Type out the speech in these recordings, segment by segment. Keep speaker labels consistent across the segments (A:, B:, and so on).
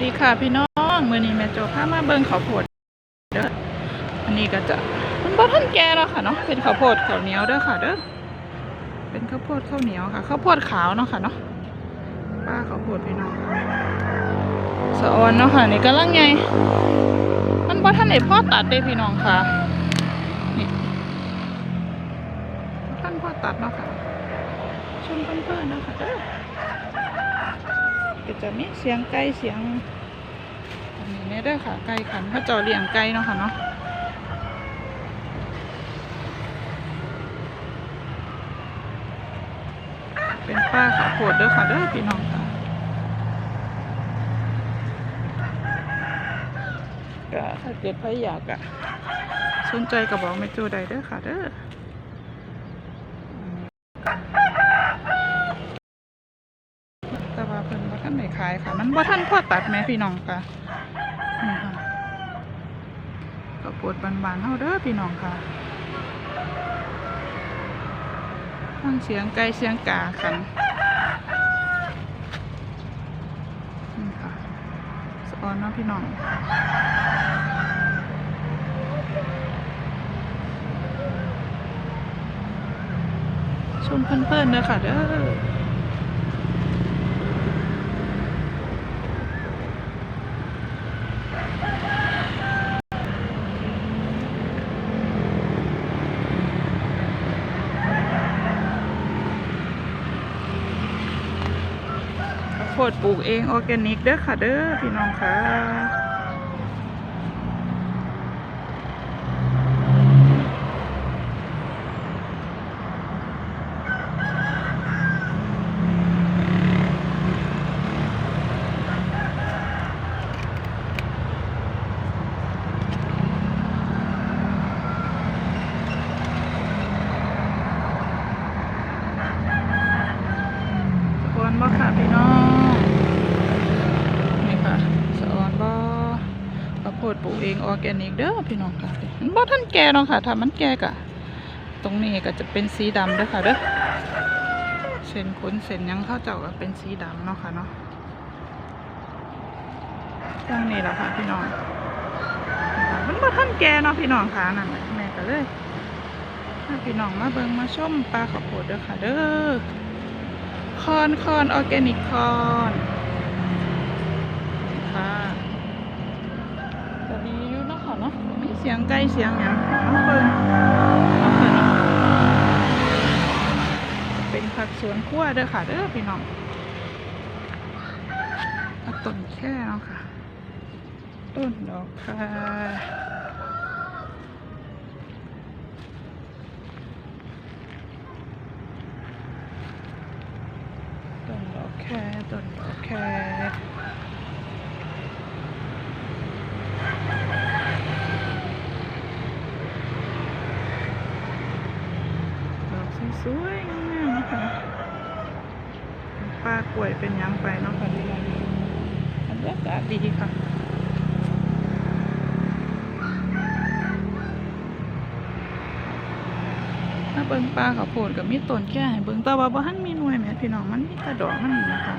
A: ดีค่ะพี่น้องมือนี้แม่โจพามาเบิ่งข้าวโพดเด้ออันนี้ก็จะมันบ่ทันแก่แล้วค่ะเนาะเป็นข้าวโพดข้าวเหนียวเด้อค่ะเด้อเป็นข้าวโพดข้าวเหนียวค่ะข้าวโพดขาวเนาะค่ะเนาะป้าข้าวโพดพี่น้องสะออนเนาะค่ะนี่กำลังไงมันบ่ทันได้พ่อตัดเด้พี่น้องค่ะนี่บ่ท่านพ่อตัดเนาะค่ะชมเพื่อนๆเนาะค่ะเด้อ ก็จะมีเสียงไก่เสียงอันนี้เนี่ยด้วยค่ะไก่ขันพระเจ้าเลี้ยงไก่เนาะค่ะเนาะเป็นป้าขาวโพดเด้อค่ะเด้อพี่น้องค่ะก็ถ้าเกิดใครอยากอะสนใจก็บอกไม่จูใดเด้อค่ะเด้อ แต่ว่าเพิ่นบ่ทันได้ขายค่ะ มัน บ่ทันพ่อตัดแหมพี่น้องค่ะนี่ค่ะข้าวดบานๆเฮาเด้อพี่น้องค่ะฟังเสียงไก่เสียงกากันนี่ค่ะสอนเนาะพี่น้องชมเพลินๆเด้อค่ะเด้อ โพดปลูกเองออร์แกนิกเด้อค่ะเด้อพี่น้องค่ะสะออนบ่ค่ะพี่น้องนี่ค่ะสะออนบ่ข้าวโพ ดปลูกเองออร์แกนิกเด้อพี่น้องค่ะมันบ่ทันแก่เนาะค่ะถ้ามันแก่ก็ตรงนี้ก็จะเป็นสีดำเด้อค่ะเด้อเส้นขนเส้นยังเข้าเจ้าก็เป็นสีดำเนาะค่ะเนาะตรงนี้แหละค่ะพี่น้องมันบ่ทันแก่เนาะพี่น้องค่ะนั่นแม่ก็เลยถ้าพี่น้องมาเบิ่งมาชมปลาข้าวโพดเด้อค่ะเด้อคอนคอนออร์แกนิกคอนค่ะก็ดีอยู่เนาะค่ะเนาะมีเสียงไก่เสียงหยังน้องเบิ่งเอาค่ะเนาะเป็นผักสวนครัวเด้อค่ะเด้อพี่น้องต้นแค่เนาะค่ะ ต้นดอกค่ะต้นดอกแค่ต้นดอกแค่ดอกส วยงามนะคะป้ากล้วยเป็นยังไปเนาะค่ะพี่น้องบรรยากาศดีค่ะถ้าเบิ้งปลาข้าวโพดกับมีต้นแค่ให้เบิ้งแต่ว่าบ่ทันมีหน่วยแหม่พี่น้องมันมีกระดอกมันนี่นะคะ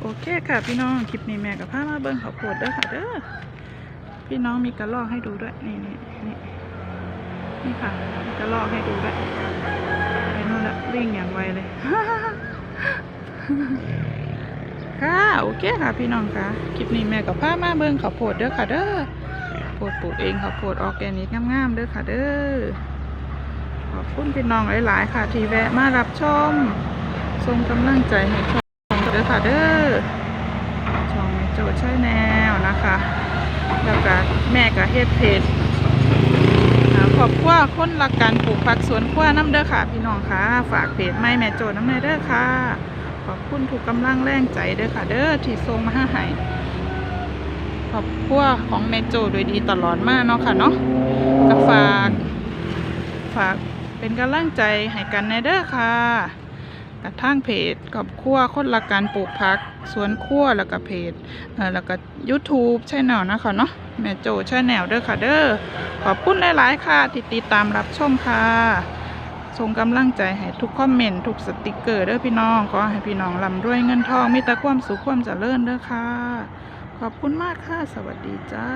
A: โอ เคค่ะพี่น้องคลิปนี้แม่กับพามาเบิ่งข้าวโพดเด้อค่ะเด้อพี่น้องมีกระลอกให้ดูด้วยนี่นี่นี่นี่ค่ะกระลอกให้ดูด้วยไปโน่นละวิ่งอย่างไวเลยค่ะโอเคค่ะพี่น้องค่ะคลิปนี้แม่กับพามาเบิ่งข้าวโพดเด้อค่ะเด้อโพดปลูกเองข้าวโพดออร์แกนิกงามๆเด้อค่ะเด้อขอบคุณพี่น้องหลาย ๆ ค่ะ ที่แวะมารับชมส่งกำลังใจให้ช่อง เด้อค่ะเด้อช่องแมโจใช่แนวนะคะ แล้วก็แม่ก็เฮ็ดเพจอ่าครอบครัวคนรักการปลูกผักสวนครัวน้ำเด้อค่ะ พี่น้องค่ะ ฝากเพจไม่แม่โจน้ำในเด้อค่ะ ขอบคุณทุกกำลังแรงใจเด้อค่ะ เด้อที่ส่งมาให้ครอบครัวของแม่โจโดยดีตลอดมากเนาะค่ะเนาะก็ฝาก ฝากเป็นกำลังใจให้กันในเด้อค่ะ ทางเพจกับครัวคนละการปลูกผักสวนครัวแล้วก็เพจเออแล้วก็ YouTube ใช่แนวนะคะเนาะแม่โจใช่แนวเด้อค่ะเด้อขอบคุณหลาย ๆ ค่ะที่ติดตามรับชมค่ะส่งกำลังใจให้ทุกคอมเมนต์ทุกสติกเกอร์เด้อพี่น้องขอให้พี่น้องร่ำรวยเงินทองมีแต่ความสุขความเจริญเด้อค่ะ ขอบคุณมากค่ะ สวัสดีจ้า